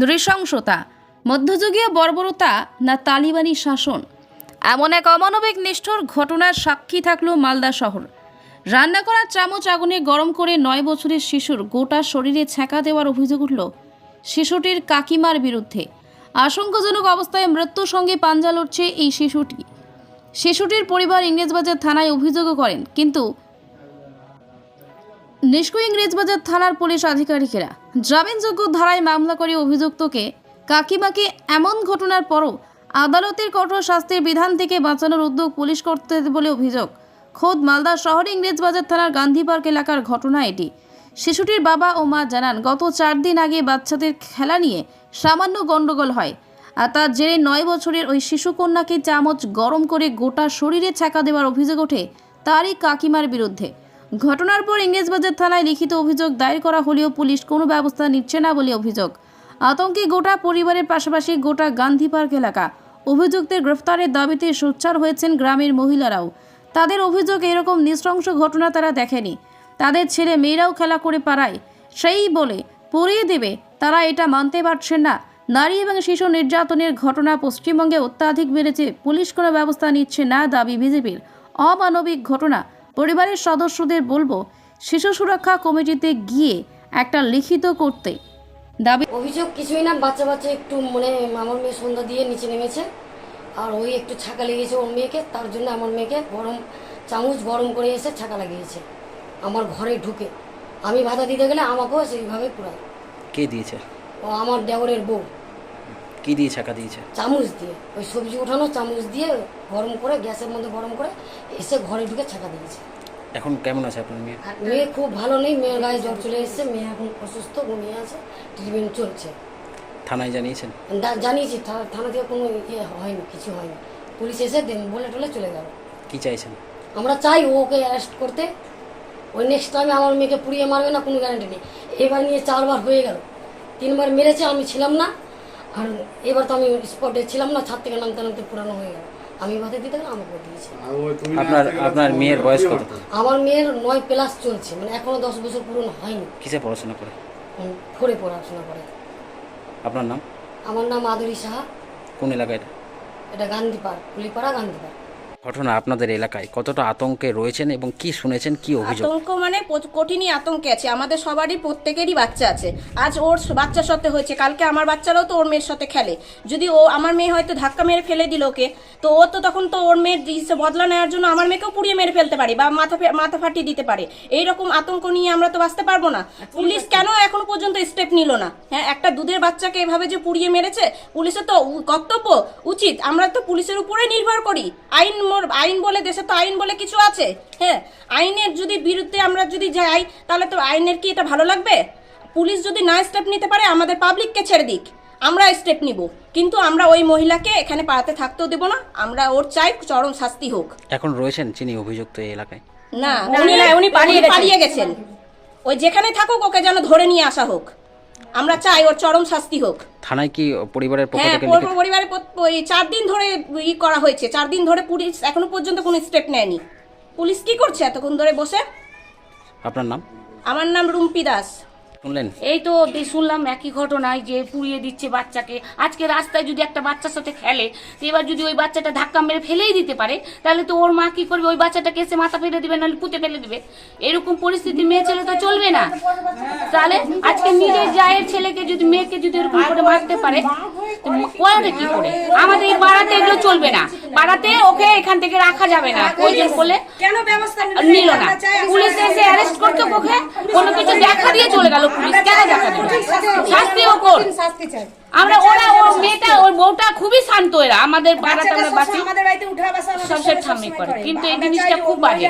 নৃশংসতা, মধ্যযুগীয় বর্বরতা না তালিবানি শাসন। এমন এক অমানবিক নিষ্ঠুর ঘটনার সাক্ষী থাকল মালদা শহর। রান্না করা চামচ আগুনে গরম করে নয় বছরের শিশুর গোটা শরীরে ছ্যাঁকা দেওয়ার অভিযোগ উঠল শিশুটির কাকিমার বিরুদ্ধে। আশঙ্কাজনক অবস্থায় মৃত্যুর সঙ্গে পাঞ্জা লড়ছে এই শিশুটি। শিশুটির পরিবার ইংরেজবাজার থানায় অভিযোগও করেন, কিন্তু নিষ্কু ইংরেজবাজার থানার পুলিশ আধিকারিকেরা জামিনযোগ্য ধারায় মামলা করে অভিযুক্তকে কাকিমাকে এমন ঘটনার পরও আদালতের কঠোর শাস্তির বিধান থেকে বাঁচানোর উদ্যোগ পুলিশ করতে বলে অভিযোগ। খোদ মালদা শহর ইংরেজবাজার থানার গান্ধী পার্ক এলাকার ঘটনা এটি। শিশুটির বাবা ও মা জানান, গত চার দিন আগে বাচ্চাদের খেলা নিয়ে সামান্য গণ্ডগোল হয় আর তার জেরে নয় বছরের ওই শিশুকন্যাকে চামচ গরম করে গোটা শরীরে ছ্যাঁকা দেওয়ার অভিযোগ ওঠে তারই কাকিমার বিরুদ্ধে। ঘটনার পর ইংরেজবাজার থানায় লিখিত অভিযোগ দায়ের করা হলেও পুলিশ কোনো ব্যবস্থা নিচ্ছে না বলে অভিযোগ। আতঙ্কে গোটা পরিবারের পাশাপাশি গোটা গান্ধী পার্ক এলাকা। অভিযুক্তের গ্রেফতারের দাবিতে সোচ্চার হয়েছেন গ্রামের মহিলারাও। তাদের অভিযোগ এরকম নৃশংস ঘটনা তারা দেখেনি। তাদের ছেলে মেয়েরাও খেলা করে পারায় সেই বলে পড়িয়ে দেবে, তারা এটা মানতে পারছেন না। নারী এবং শিশু নির্যাতনের ঘটনা পশ্চিমবঙ্গে অত্যাধিক বেড়েছে। পুলিশ কোনো ব্যবস্থা নিচ্ছে না দাবি বিজেপির। অমানবিক ঘটনা। পরিবারের সদস্যদের বলব শিশু সুরক্ষা কমিটিতে গিয়ে একটা লিখিত করতে। দাবি অভিযোগ কিছুই না বাচ্চা বাচ্চা একটু মানে আমার মেয়ে সন্ধ্যা দিয়ে নিচে নেমেছে। আর ওই একটু ছাকা লেগেছে ওর মেয়েকে তার জন্য আমার মেয়েকে গরম চামচ গরম করে এসে ছাকা লাগিয়েছে। আমার ঘরে ঢুকে। আমি বাধা দিতে গেলে আমাকেও সেইভাবে পুরায়। কে দিয়েছে? ও আমার দেওরের বউ। কি দিয়ে ছাকা দিয়েছে? চামচ দিয়ে। ওই সবজি ওঠানো চামচ দিয়ে গরম করে গ্যাসের মধ্যে গরম করে এসে ঘরে ঢুকে ছাকা দিয়েছে। এখন কেমন আছে আপনার মেয়ে? মেয়ে খুব ভালো নেই মেয়ের গায়ে জ্বর চলে এসেছে মেয়ে এখন অসুস্থ ঘুমিয়ে আছে ট্রিটমেন্ট চলছে। থানায় জানিয়েছেন? জানিয়েছি থা- থানা থেকে কোনো ইয়ে হয়নি কিছু হয়নি। পুলিশ এসে দেন বলে টলে চলে গেল। কি চাইছেন? আমরা চাই ওকে অ্যারেস্ট করতে। ওই নেক্সট টাইমে আমার মেয়েকে পুড়িয়ে মারবে না কোনো গ্যারান্টি নেই। এবার নিয়ে চারবার হয়ে গেল। তিনবার মেরেছে আমি ছিলাম না। আর এবার তো আমি স্পটে ছিলাম না ছাদ থেকে নামতে নামতে পুরানো হয়ে গেল। আমি ভাতে দিতে গেলাম আমাকে দিয়েছে আপনার আপনার মেয়ের বয়স কত? আমার মেয়ের নয় প্লাস চলছে মানে এখনও দশ বছর পূরণ হয়নি। কিসে পড়াশোনা করে? ফোরে পড়াশোনা করে। আপনার নাম? আমার নাম আদরি সাহা। কোন এলাকায় এটা? এটা গান্ধী পার্ক কুলিপাড়া গান্ধী পার্ক ঘটনা আপনাদের এলাকায় কতটা আতঙ্কে রয়েছেন এবং কি শুনেছেন কি অভিযোগ? আতঙ্ক মানে কঠিনই আতঙ্কে আছে। আমাদের সবারই প্রত্যেকেরই বাচ্চা আছে। আজ ওর বাচ্চার সাথে হয়েছে। কালকে আমার বাচ্চারাও তো ওর মেয়ের সাথে খেলে। যদি ও আমার মেয়ে হয়তো ধাক্কা মেরে ফেলে দিল ওকে তো ও তো তখন তো ওর মেয়ের বদলা নেওয়ার জন্য আমার মেয়েকেও পুড়িয়ে মেরে ফেলতে পারে বা মাথা মাথা ফাটিয়ে দিতে পারে। এই রকম আতঙ্ক নিয়ে আমরা তো বাঁচতে পারব না। পুলিশ কেন এখনও পর্যন্ত স্টেপ নিল না? হ্যাঁ একটা দুধের বাচ্চাকে এভাবে যে পুড়িয়ে মেরেছে পুলিশের তো কর্তব্য উচিত। আমরা তো পুলিশের উপরে নির্ভর করি। আইন আইন বলে দেশে তো আইন বলে কিছু আছে? হ্যাঁ আইনের যদি বিরুদ্ধে আমরা যদি যাই তাহলে তো আইনের কি এটা ভালো লাগবে? পুলিশ যদি না স্টেপ নিতে পারে আমাদের পাবলিককে ছেড়ে দিক। আমরা স্টেপ নিব। কিন্তু আমরা ওই মহিলাকে এখানে পাড়াতে থাকতেও দেবো না। আমরা ওর চাই চরম শাস্তি হোক। এখন রয়েছেন যিনি অভিযুক্ত এই এলাকায়। না উনি উনি পালিয়ে পালিয়ে গেছেন। ওই যেখানে থাকুক ওকে যেন ধরে নিয়ে আসা হোক। আমরা চাই ওর চরম শাস্তি হোক। থানায় কি পরিবারের পক্ষ হ্যাঁ থেকে হ্যাঁ পুরো পরিবারে ওই চার দিন ধরে ই করা হয়েছে। চার দিন ধরে পুলিশ এখনও পর্যন্ত কোনো স্টেপ নেয়নি। পুলিশ কি করছে এতক্ষণ ধরে বসে? আপনার নাম? আমার নাম রুম্পি দাস। শুনলেন? এই তো শুনলাম, একই ঘটনায় যে পুড়িয়ে দিচ্ছে বাচ্চাকে। আজকে রাস্তায় যদি একটা বাচ্চার সাথে খেলে, তো এবার যদি ওই বাচ্চাটা ধাক্কা মেরে ফেলেই দিতে পারে, তাহলে তো ওর মা কি করবে? ওই বাচ্চাটাকে এসে মাথা ফেলে দিবে, নাহলে পুঁতে ফেলে দিবে। এরকম পরিস্থিতি মেয়ে ছেলে তো চলবে না। তাহলে আজকে নিজের জায়ের ছেলেকে যদি, মেয়েকে যদি এরকম করে মারতে পারে তো কি করে? আমাদের এই পাড়াতে এগুলো চলবে না। পাড়াতে ওকে এখান থেকে রাখা যাবে না। প্রয়োজন করলে কেন ব্যবস্থা নিল না। পুলিশ এসে অ্যারেস্ট করতে ওকে। কোনো কিছু দেখা দিয়ে চলে গেল পুলিশ। কেন দেখা দিল? শাস্তি ও কোন? আমরা ওরা ও মেয়েটা ওর বউটা খুবই শান্ত এরা। আমাদের পাড়াটা আমরা বাসি করে। কিন্তু এই জিনিসটা খুব বাজে।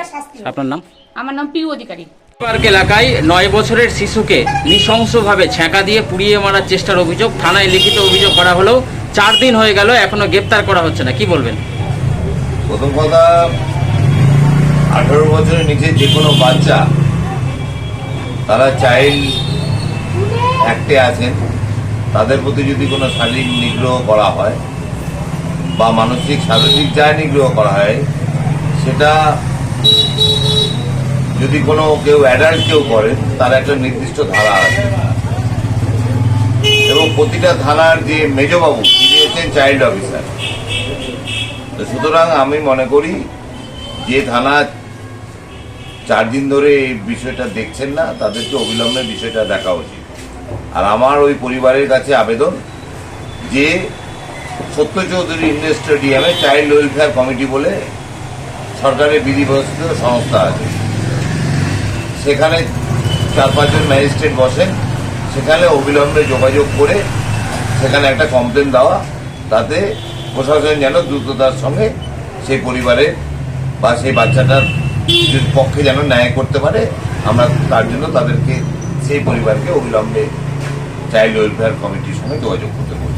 আপনার নাম? আমার নাম পিউ অধিকারী। পার্ক এলাকায় নয় বছরের শিশুকে নৃশংসভাবে ছ্যাঁকা দিয়ে পুড়িয়ে মারার চেষ্টার অভিযোগ থানায় লিখিত অভিযোগ করা হলেও চার দিন হয়ে গেল, এখনও গ্রেপ্তার করা হচ্ছে না। কি বলবেন? প্রথম কথা, আঠারো বছরের নিচে যে কোনো বাচ্চা, তারা চাইল্ড অ্যাক্টে আছেন, তাদের প্রতি যদি কোনো শারীরিক নিগ্রহ করা হয় বা মানসিক, শারীরিক যা নিগ্রহ করা হয়, সেটা যদি কোনো কেউ অ্যাডাল্ট কেউ করে, তার একটা নির্দিষ্ট ধারা আছে। এবং প্রতিটা থানার যে মেজবাবু, তিনি হচ্ছেন চাইল্ড অফিসার সুতরাং আমি মনে করি, যে থানা চার দিন ধরে এই বিষয়টা দেখছেন না তাদেরকে অবিলম্বে বিষয়টা দেখা উচিত। আর আমার ওই পরিবারের কাছে আবেদন, যে সত্য চৌধুরী ইন্ডোর স্টেডিয়ামে চাইল্ড ওয়েলফেয়ার কমিটি বলে সরকারের বিধিবস্ত সংস্থা আছে। সেখানে চার পাঁচজন ম্যাজিস্ট্রেট বসেন, সেখানে অবিলম্বে যোগাযোগ করে সেখানে একটা কমপ্লেন দেওয়া, তাতে প্রশাসন যেন দ্রুততার সঙ্গে সেই পরিবারের বা সেই বাচ্চাটার পক্ষে যেন ন্যায় করতে পারে। আমরা তার জন্য তাদেরকে, সেই পরিবারকে অবিলম্বে চাইল্ড ওয়েলফেয়ার কমিটির সঙ্গে যোগাযোগ করতে বলি